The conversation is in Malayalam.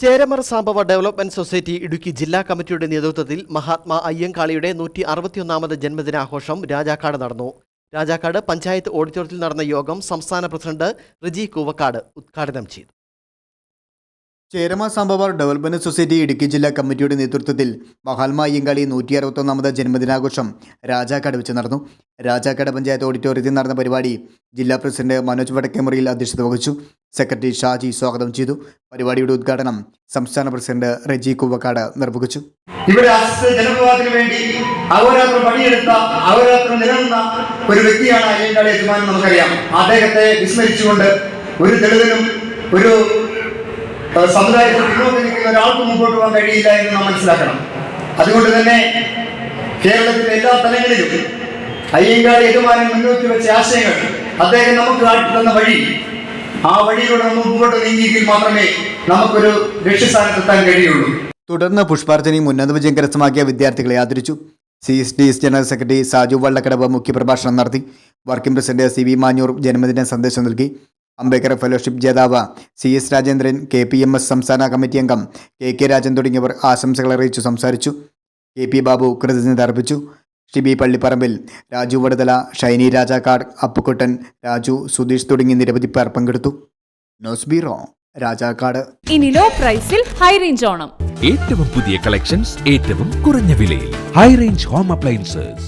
ചേരമർ സാമ്പവ ഡെവലപ്മെന്റ് സൊസൈറ്റി ഇടുക്കി ജില്ലാ കമ്മിറ്റിയുടെ നേതൃത്വത്തിൽ മഹാത്മാ അയ്യങ്കാളിയുടെ നൂറ്റി അറുപത്തിയൊന്നാമത് ജന്മദിനാഘോഷം രാജാക്കാട് നടന്നു. രാജാക്കാട് പഞ്ചായത്ത് ഓഡിറ്റോറിയത്തിൽ നടന്ന യോഗം സംസ്ഥാന പ്രസിഡന്റ് റിജി കൂവക്കാട് ഉദ്ഘാടനം ചെയ്തു. ചേരമ സംഭവ ഡെവലപ്മെന്റ് സൊസൈറ്റി ഇടുക്കി ജില്ലാ കമ്മിറ്റിയുടെ നേതൃത്വത്തിൽ മഹാത്മാ അയ്യങ്കാളി നൂറ്റി അറുപത്തൊന്നാമത് ജന്മദിനാഘോഷം രാജാക്കാട് വെച്ച് നടന്നു. രാജാക്കാട് പഞ്ചായത്ത് ഓഡിറ്റോറിയത്തിൽ നടന്ന പരിപാടി ജില്ലാ പ്രസിഡന്റ് മനോജ് വടക്കേമുറിയിൽ അധ്യക്ഷത വഹിച്ചു. സെക്രട്ടറി ഷാജി സ്വാഗതം ചെയ്തു. പരിപാടിയുടെ ഉദ്ഘാടനം സംസ്ഥാന പ്രസിഡന്റ് റെജി കുവക്കാട് നിർവഹിച്ചു. ഇവിടെ വേണ്ടി ഒരു വ്യക്തിയാണ് വിസ്മരിച്ചുകൊണ്ട് ഒരു ഒരു സമുദായത്തിൽ പിന്നോട്ട് നിൽക്കുന്ന ഒരാൾക്ക് മുമ്പോട്ട് പോകാൻ കഴിയില്ല എന്ന് നാം മനസ്സിലാക്കണം. അതുകൊണ്ട് തന്നെ കേരളത്തിലെ എല്ലാ തലങ്ങളിലും അയ്യങ്കാളി യജമാനൻ മുന്നോട്ട് വെച്ച ആശയങ്ങൾ അദ്ദേഹം നമുക്ക് കാട്ടിത്തന്ന വഴി ആ വഴിയിലൂടെ നമ്മൾ മുമ്പോട്ട് നീങ്ങിയെങ്കിൽ മാത്രമേ നമുക്കൊരു ലക്ഷ്യസ്ഥാനത്തെത്താൻ കഴിയുള്ളൂ. തുടർന്ന് പുഷ്പാർച്ചനയും ഉന്നത വിജയം കരസ്ഥമാക്കിയ വിദ്യാർത്ഥികളെ ആദരിച്ചു. C S D S general secretary Saju Vallakkadavu മുഖ്യപ്രഭാഷണം നടത്തി. Working president C V Manjoor ജന്മദിന സന്ദേശം നൽകി. അംബേദ്കർ ഫെലോഷിപ്പ് ജേതാവ് C S Rajendran K P M S സംസ്ഥാന കമ്മിറ്റി അംഗം കെ കെ രാജൻ തുടങ്ങിയവർ ആശംസകൾ അറിയിച്ചു സംസാരിച്ചു. കെ പി ബാബു കൃതജ്ഞത അർപ്പിച്ചു. ഷിബി പള്ളിപ്പറമ്പിൽ രാജു വടുതല ഷൈനി രാജാക്കാട് അപ്പുക്കുട്ടൻ രാജു സുധീഷ് തുടങ്ങി നിരവധി പേർ പങ്കെടുത്തു. News bureau Rajakkad. ഇനി ലോ പ്രൈസിൽ ഹൈ റേഞ്ച് ഓണം. ഏറ്റവും പുതിയ കളക്ഷൻസ് ഏറ്റവും കുറഞ്ഞ വിലയിൽ. High range home appliances